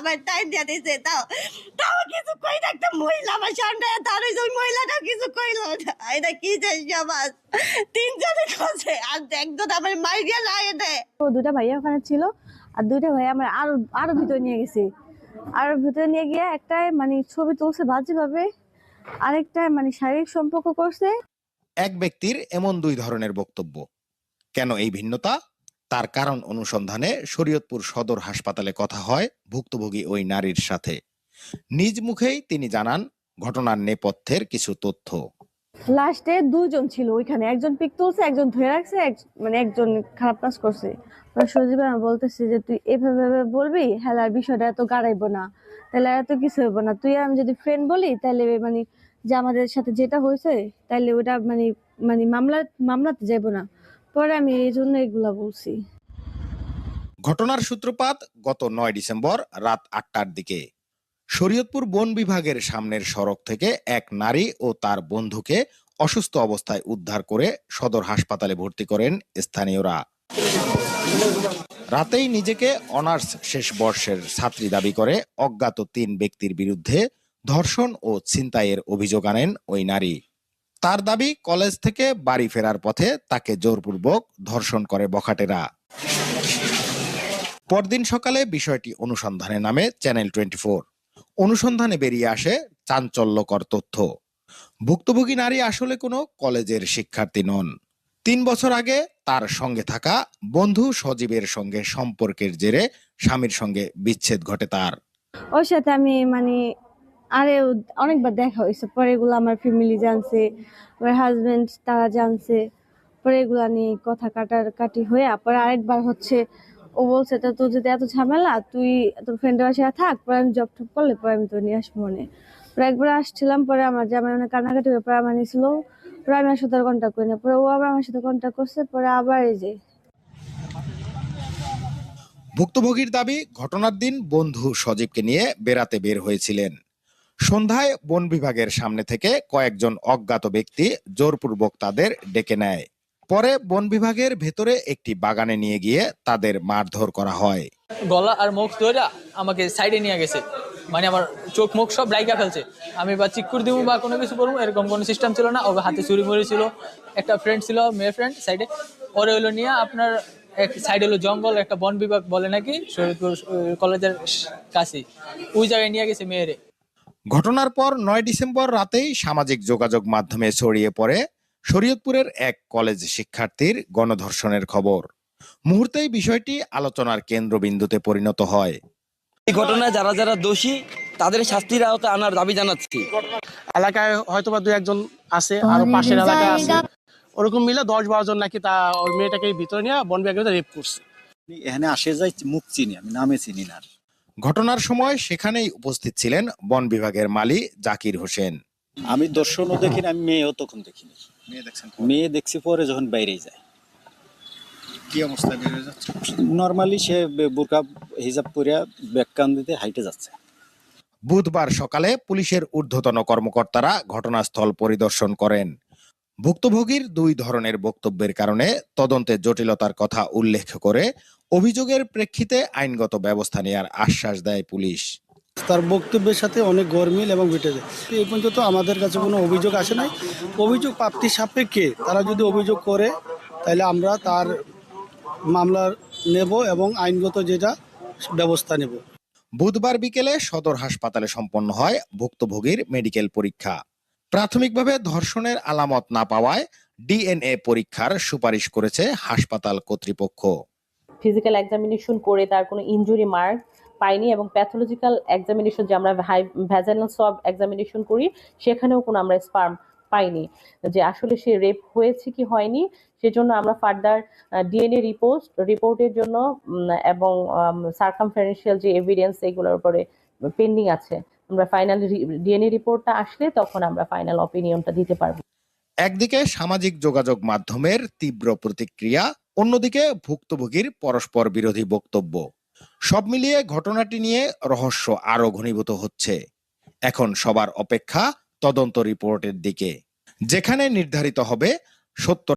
আমার টাইম দিয়ে দিছে তাও তাও কিছু কই না একটা মহিলা আমার সামনে তার ওই যে ওই মহিলাটা কিছু কইলো না। এটা কি যে সমাজ তিনজনে করছে আর একজন আমার মাইরিয়া লাগে দেয়। তো দুটা ভাইয়া ওখানে ছিল আর দুইটা ভাইয়া আমার আরও আরও ভিতরে নিয়ে গেছে। আরও ভিতরে নিয়ে গিয়ে একটাই মানে ছবি তুলছে বাজে ভাবে আরেকটাই মানে শারীরিক সম্পর্ক করছে। এক ব্যক্তির এমন দুই ধরনের বক্তব্য। কেন এই ভিন্নতা? তার কারণ অনুসন্ধানে শরীয়তপুর সদর হাসপাতালে কথা হয় ভুক্তভোগী ওই নারীর সাথে। নিজ মুখেই তিনি জানান, ঘটনার নেপথ্যের কিছু তথ্য। লাস্টে দুজন ছিল ওইখানে। একজন পিক তুলছে, একজন ধরে রাখছে মানে একজন খারাপ কাজ করছে। সজীব বলতেছে যে, তুই এভাবে বলবি? আর বিষয়টা এত গাড়াইবো না। তাহলে এত কিছু হইব না। তুই আমি যদি ফ্রেন্ড বলি, তাহলে মানে যে আমাদের সাথে যেটা হয়েছে, তাহলে ওটা মানে মানে মামলা, মামলাতে যাইব না। পরে আমি এই জন্য এগুলা বলছি। ঘটনার সূত্রপাত গত নয় ডিসেম্বর রাত আটটার দিকে। শরীয়তপুর বন বিভাগের সামনের সড়ক থেকে এক নারী ও তার বন্ধুকে অসুস্থ অবস্থায় উদ্ধার করে সদর হাসপাতালে ভর্তি করেন স্থানীয়রা। রাতেই নিজেকে অনার্স শেষ বর্ষের ছাত্রী দাবি করে অজ্ঞাত তিন ব্যক্তির বিরুদ্ধে ধর্ষণ ও ছিনতাইয়ের অভিযোগ আনেন ওই নারী। তার দাবি, কলেজ থেকে বাড়ি ফেরার পথে তাকে জোরপূর্বক ধর্ষণ করে বখাটেরা। পরদিন সকালে বিষয়টি অনুসন্ধানে নামে চ্যানেল টোয়েন্টি অনুসন্ধানে বেরিয়ে আসে চাঞ্চল্যকর তথ্য। ভুক্তভোগী নারী আসলে কোনো কলেজের শিক্ষার্থী নন। তিন বছর আগে তার সঙ্গে থাকা বন্ধু সজীবের সঙ্গে সম্পর্কের জেরে স্বামীর সঙ্গে বিচ্ছেদ ঘটে তার। ওর সাথে আমি মানে আরে অনেকবার দেখা হয়েছে। পরে এগুলো আমার ফ্যামিলি জানছে, আমার হাজবেন্ড তারা জানছে। পরে এগুলা নিয়ে কথা কাটার কাটি হয়ে পরে আরেকবার হচ্ছে ও বলছে, তা তোর যদি এত ঝামেলা, তুই তোর ফ্রেন্ডের বাসায় থাক, পরে আমি জব টপ করলে পরে আমি তোর নিয়ে আসব মনে। পরে একবার আসছিলাম, পরে আমার জামাই অনেক কান্নাকাটি পরে আমার নিয়েছিল, পরে আমি আর সাথে কন্ট্যাক্ট করি না। পরে ও আবার আমার সাথে কন্ট্যাক্ট করছে, পরে আবার এই যে। ভুক্তভোগীর দাবি, ঘটনার দিন বন্ধু সজীবকে নিয়ে বেড়াতে বের হয়েছিলেন। সন্ধ্যায় বন বিভাগের সামনে থেকে কয়েকজন অজ্ঞাত ব্যক্তি জোরপূর্বক তাদের ডেকে নেয়। পরে বন বিভাগের ভেতরে একটি বাগানে নিয়ে গিয়ে তাদের মারধর করা হয়। গলা আর মুখ ধরে আমাকে সাইডে নিয়ে গেছে। মানে আমার চোখ মুখ সব লাইকা ফেলছে। আমি বা চিকুর দিব বা কোনো কিছু করব এরকম কোনো সিস্টেম ছিল না। ওর হাতে চুরি মুড়ি ছিল। একটা ফ্রেন্ড ছিল, মেয়ে ফ্রেন্ড সাইডে ওরে হলো নিয়ে আপনার এক সাইড হলো জঙ্গল, একটা বন বিভাগ বলে নাকি শরীরপুর কলেজের কাছে ওই জায়গায় নিয়ে গেছে মেয়েরে। ঘটনার পর নয় ডিসেম্বর রাতেই সামাজিক যোগাযোগ মাধ্যমে ছড়িয়ে পড়ে শরীয়তপুরের এক কলেজ শিক্ষার্থীর গণধর্ষণের খবর। মুহূর্তেই বিষয়টি আলোচনার কেন্দ্রবিন্দুতে পরিণত হয়। এই ঘটনায় যারা যারা দোষী তাদের শাস্তির আওতায় আনার দাবি জানাচ্ছি। এলাকায় হয়তো বা দু একজন আছে আর পাশের এলাকায় আছে। ওরকম মিলে দশ বারো জন নাকি তা ওই মেয়েটাকে ভিতরে নিয়ে বন বিভাগে রেপ করছে। এখানে আসে যাই মুখ চিনি আমি নামে চিনি না। ঘটনার সময় সেখানেই উপস্থিত ছিলেন বন বিভাগের মালি জাকির হোসেন। আমি দর্শনও দেখিনি আমি মেয়েও তখন দেখিনি। মেয়ে দেখছি পরে যখন বাইরে যায়। কি অবস্থায় বেরিয়ে যাচ্ছে? নর্মালি সে বোরকা হিজাব পরিয়া ব্যাগ কান দিতে হাইটে যাচ্ছে। বুধবার সকালে পুলিশের ঊর্ধ্বতন কর্মকর্তারা ঘটনাস্থল পরিদর্শন করেন। ভুক্তভোগীর দুই ধরনের বক্তব্যের কারণে তদন্তে জটিলতার কথা উল্লেখ করে অভিযোগের প্রেক্ষিতে আইনগত ব্যবস্থা নেয়ার আশ্বাস দেয় পুলিশ। তার বক্তব্যের সাথে অনেক গরমিল এবং বেটে যায়। এই পর্যন্ত আমাদের কাছে কোনো অভিযোগ আসে নাই। অভিযোগ প্রাপ্তির সাপেক্ষে তারা যদি অভিযোগ করে তাহলে আমরা তার মামলা নেব এবং আইনগত যেটা ব্যবস্থা নেব। বুধবার বিকেলে সদর হাসপাতালে সম্পন্ন হয় ভুক্তভোগীর মেডিকেল পরীক্ষা। প্রাথমিকভাবে ধর্ষণের আলামত না পাওয়ায় ডিএনএ পরীক্ষার সুপারিশ করেছে হাসপাতাল কর্তৃপক্ষ। ফিজিক্যাল এক্সামিনেশন করে তার কোনো ইনজুরি মার্ক পাইনি এবং প্যাথোলজিক্যাল এক্সামিনেশন যে আমরা হাই ভ্যাজানাল সব এক্সামিনেশন করি, সেখানেও কোনো আমরা স্পার্ম পাইনি। যে আসলে সে রেপ হয়েছে কি হয়নি, সেজন্য আমরা ফার্দার ডিএনএ রিপোর্ট রিপোর্টের জন্য এবং সার্কামফারেন্সিয়াল যে এভিডেন্স এগুলোর উপরে পেন্ডিং আছে। আমরা ফাইনাল ডিএনএ রিপোর্টটা আসলে তখন আমরা ফাইনাল অপিনিয়নটা দিতে একদিকে সামাজিক যোগাযোগ মাধ্যমের তীব্র প্রতিক্রিয়া, অন্যদিকে ভুক্তভোগীর পরস্পর বিরোধী বক্তব্য। সব মিলিয়ে ঘটনাটি নিয়ে রহস্য আরও ঘনীভূত হচ্ছে। এখন সবার অপেক্ষা তদন্ত রিপোর্টের দিকে, যেখানে নির্ধারিত হবে সত্য